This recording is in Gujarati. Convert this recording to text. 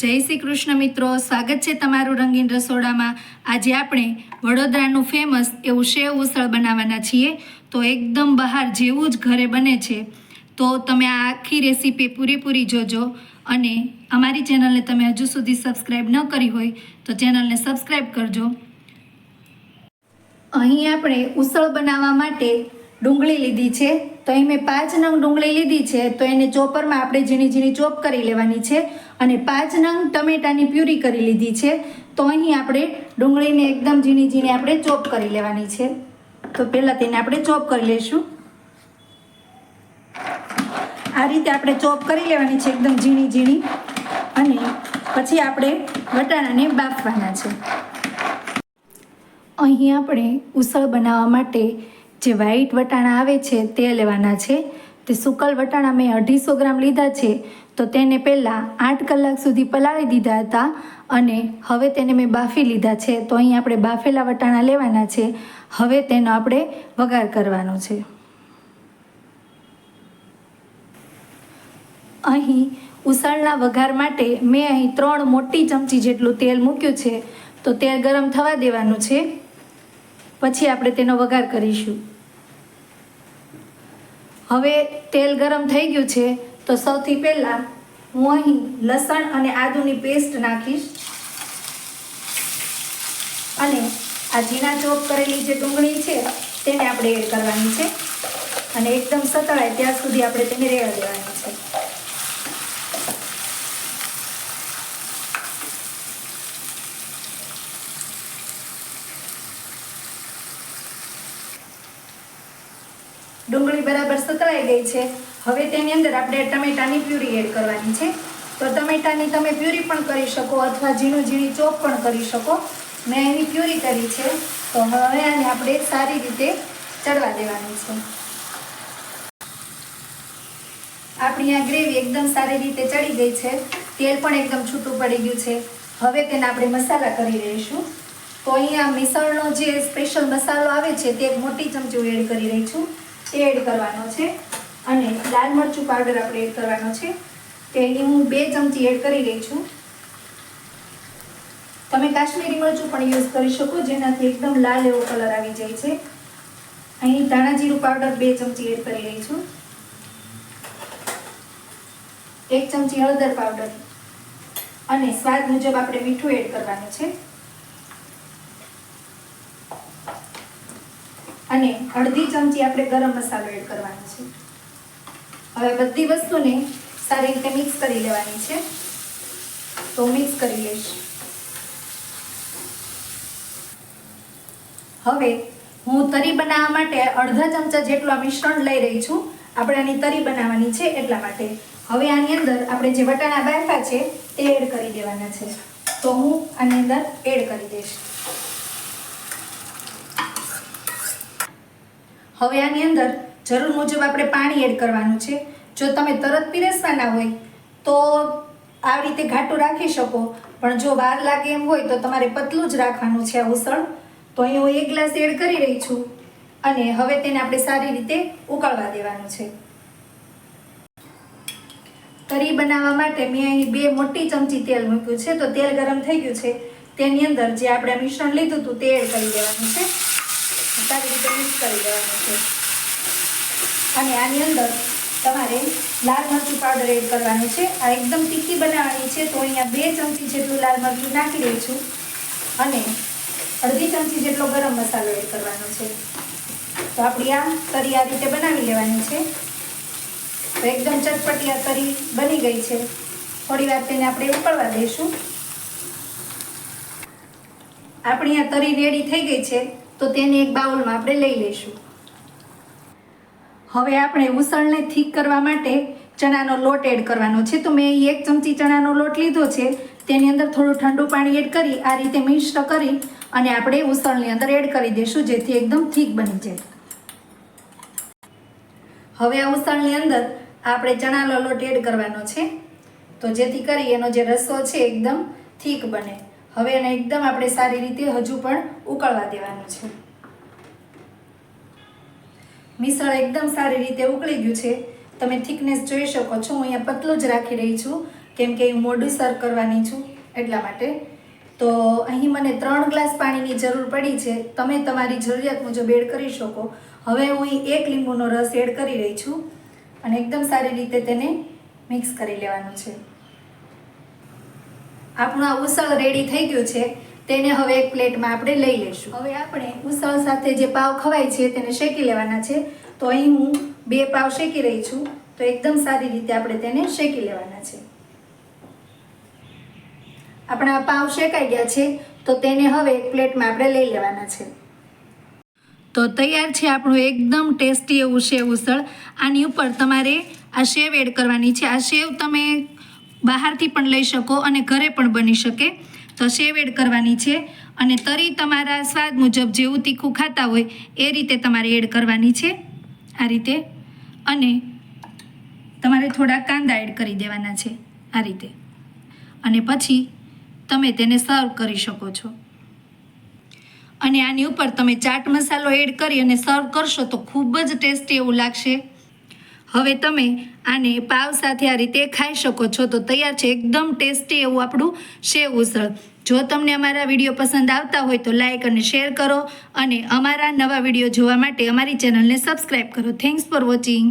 જય શ્રી કૃષ્ણ મિત્રો, સ્વાગત છે તમારું રંગીન રસોડામાં. આજે આપણે વડોદરાનું ફેમસ એવું સેવ ઉસળ બનાવવાના છીએ. તો એકદમ બહાર જેવું જ ઘરે બને છે. તો તમે આ આખી રેસીપી પૂરેપૂરી જોજો. અને અમારી ચેનલને તમે હજુ સુધી સબસ્ક્રાઈબ ન કરી હોય, તો ચેનલને સબસ્ક્રાઈબ કરજો. અહીં આપણે ઉસળ બનાવવા માટે ડુંગળી લીધી છે, તો અહીં મેં પાંચ નંગ ડુંગળી લીધી છે, તો એને ચોપરમાં આપણે ઝીણી ઝીણી ચોપ કરી લેવાની છે અને પાંચ નંગ ટમેટાની પ્યુરી કરી લીધી છે, તો અહીં આપણે ડુંગળીને એકદમ ઝીણી ઝીણી આપણે ચોપ કરી લેવાની છે. તો પહેલાં તેને આપણે ચોપ કરી લઈશું. આ રીતે આપણે ચોપ કરી લેવાની છે એકદમ ઝીણી ઝીણી અને પછી આપણે વટાણાને બાફવાના છે. અહીં આપણે ઉસળ બનાવવા માટે જે વ્હાઈટ વટાણા આવે છે તે લેવાના છે. તે સુકલ વટાણા મેં અઢીસો ગ્રામ લીધા છે. તો તેને પહેલાં આઠ કલાક સુધી પલાળી દીધા હતા અને હવે તેને મેં બાફી લીધા છે. તો અહીં આપણે બાફેલા વટાણા લેવાના છે. હવે તેનો આપણે વઘાર કરવાનો છે. અહીં ઉસળના વઘાર માટે મેં અહીં ત્રણ મોટી ચમચી જેટલું તેલ મૂક્યું છે. તો તેલ ગરમ થવા દેવાનું છે. પછી આપણે તેનો વઘાર કરીશું. હવે તેલ ગરમ થઈ ગયું છે, તો સૌથી પહેલાં હું અહીં લસણ અને આદુની પેસ્ટ નાખીશ. અને આ ઝીણા ચોપ કરેલી જે ડુંગળી છે, તેને આપણે એડ કરવાની છે. અને એકદમ સતળાય ત્યાં સુધી આપણે તેને રેવા દેવાની છે ડુંગળી બરાબર સતળાઈ ગઈ છે. હવે તેની અંદર આપણે ટમેટાની પ્યુરી એડ કરવાની છે. તો ટમેટાની તમે પ્યુરી પણ કરી શકો અથવા ઝીણું ઝીણી ચોપ પણ કરી શકો. મેં એની પ્યુરી કરી છે. તો હવે આને આપણે સારી રીતે ચડવા દેવાની છે. આપણી આ ગ્રેવી એકદમ સારી રીતે ચડી ગઈ છે. તેલ પણ એકદમ છૂટું પડી ગયું છે. હવે તેને આપણે મસાલા કરી લઈશું તો અહીંયા મિસળનો જે સ્પેશિયલ મસાલો આવે છે, તે એક મોટી ચમચી એડ કરી રહી છું. તે એડ કરવાનો છે. અને લાલ મરચું પાવડર આપણે એડ કરવાનો છે. તેની હું બે ચમચી એડ કરી રહી છું. તમે કાશ્મીરી મરચું પણ યુઝ કરી શકો, જેનાથી એકદમ લાલ એવો કલર આવી જાય છે. અહીં ધાણા જીરું પાવડર બે ચમચી એડ કરી રહી છું. એક ચમચી હળદર પાવડર. અને સ્વાદ મુજબ આપણે મીઠું એડ કરવાનું છે. અને અડધી ચમચી આપણે ગરમ મસાલો એડ કરવાનો છે. હવે બધી વસ્તુને સારી રીતે મિક્સ કરી લેવાની છે. તો મિક્સ કરી લઈશ. હવે હું તરી બનાવવા માટે અડધા ચમચા જેટલું મિશ્રણ લઈ રહી છું. આપણે આની તરી બનાવવાની છે એટલા માટે. હવે આની અંદર આપણે જે વટાણા બાફા છે તે એડ કરી દેવાના છે. તો હું આની અંદર એડ કરી દઈશ. હવે આની અંદર જરૂર મુજબ આપણે પાણી એડ કરવાનું છે. જો તમે તરત પીરસવાના હોય, તો આવી રીતે ઘાટું રાખી શકો. પણ જો વાર લાગે એમ હોય, તો તમારે પતલું જ રાખવાનું છે આ ઉસળ. તો અહીં હું એક ગ્લાસ એડ કરી રહી છું. અને હવે તેને આપણે સારી રીતે ઉકળવા દેવાનું છે. તરી બનાવવા માટે મેં અહીં બે મોટી ચમચી તેલ મૂક્યું છે. તો તેલ ગરમ થઈ ગયું છે. તેની અંદર જે આપણે મિશ્રણ લીધું હતું, તે એડ કરી દેવાનું છે. સારી રીતે મિક્સ કરી દેવાનું છે. અને આની અંદર તમારે લાલ મરચું પાવડર એડ કરવાનું છે. આ એકદમ તીખી બનાવવાની છે, તો અહીંયા બે ચમચી જેટલું લાલ મરચું નાખી દઉં છું. અને અડધી ચમચી જેટલો ગરમ મસાલો એડ કરવાનો છે. તો આપણી આ તરી આ રીતે બનાવી લેવાની છે. તો એકદમ ચટપટી આ તરી બની ગઈ છે. થોડી વાર તેને આપણે ઉકળવા દઈશું. આપણી આ તરી રેડી થઈ ગઈ છે. તો તેને એક બાઉલમાં આપણે લઈ લઈશું. હવે આપણે ઉસળને થીક કરવા માટે ચણાનો લોટ એડ કરવાનો છે. તો મેં એક ચમચી ચણાનો લોટ લીધો છે. તેની અંદર થોડું ઠંડુ પાણી એડ કરી આ રીતે મિશ્ર કરી અને આપણે ઉસળની અંદર એડ કરી દઈશું જેથી એકદમ થીક બની જાય. હવે આ ઉસળની અંદર આપણે ચણાનો લોટ એડ કરવાનો છે. તો જેથી કરી એનો જે રસો છે એકદમ થીક બને. હવે એને એકદમ આપણે સારી રીતે હજુ પણ ઉકળવા દેવાનું છે. મિશ્રણ એકદમ સારી રીતે ઉકળી ગયું છે. તમે થિકનેસ જોઈ શકો છો. હું અહીંયા પતલું જ રાખી રહી છું. કેમ કે હું મોઢું સર્વ કરવાની છું એટલા માટે. તો અહીં મને ત્રણ ગ્લાસ પાણીની જરૂર પડી છે. તમે તમારી જરૂરિયાત મુજબ એડ કરી શકો. હવે હું અહીં એક લીંબુનો રસ એડ કરી રહી છું અને એકદમ સારી રીતે તેને મિક્સ કરી લેવાનું છે. આપણું આ ઉસળ રેડી થઈ ગયું છે, તેને હવે એક પ્લેટમાં આપણે લઈ લઈશું. હવે આપણે ઉસળ સાથે જે પાવ ખવાય છે, તેને શેકી લેવાના છે. તો અહીં હું બે પાવ શેકી રહી છું. તો એકદમ સારી રીતે આપણે તેને શેકી લેવાના છે. આપણા પાવ શેકાઈ ગયા છે, તો તેને હવે એક પ્લેટમાં આપણે લઈ લેવાના છે. તો તૈયાર છે આપણું એકદમ ટેસ્ટી એવું સેવ ઉસળ. આની ઉપર તમારે આ સેવ એડ કરવાની છે. આ સેવ તમે બહારથી પણ લઈ શકો અને ઘરે પણ બની શકે. તો સેવ એડ કરવાની છે. અને તરી તમારા સ્વાદ મુજબ જેવું તીખું ખાતા હોય એ રીતે તમારે એડ કરવાની છે. આ રીતે. અને તમારે થોડા કાંદા એડ કરી દેવાના છે. આ રીતે. અને પછી તમે તેને સર્વ કરી શકો છો. અને આની ઉપર તમે ચાટ મસાલો એડ કરી અને સર્વ કરશો તો ખૂબ જ ટેસ્ટી એવું લાગશે. હવે તમે આને પાવ સાથે આ રીતે ખાઈ શકો છો. તો તૈયાર છે, એકદમ ટેસ્ટી એવું આપણું સેવ ઉસળ. જો તમને અમારા વીડિયો પસંદ આવતા હોય તો લાઇક અને શેર કરો અને અમારા નવા વીડિયો જોવા માટે અમારી ચેનલને સબસ્ક્રાઈબ કરો. Thanks for watching.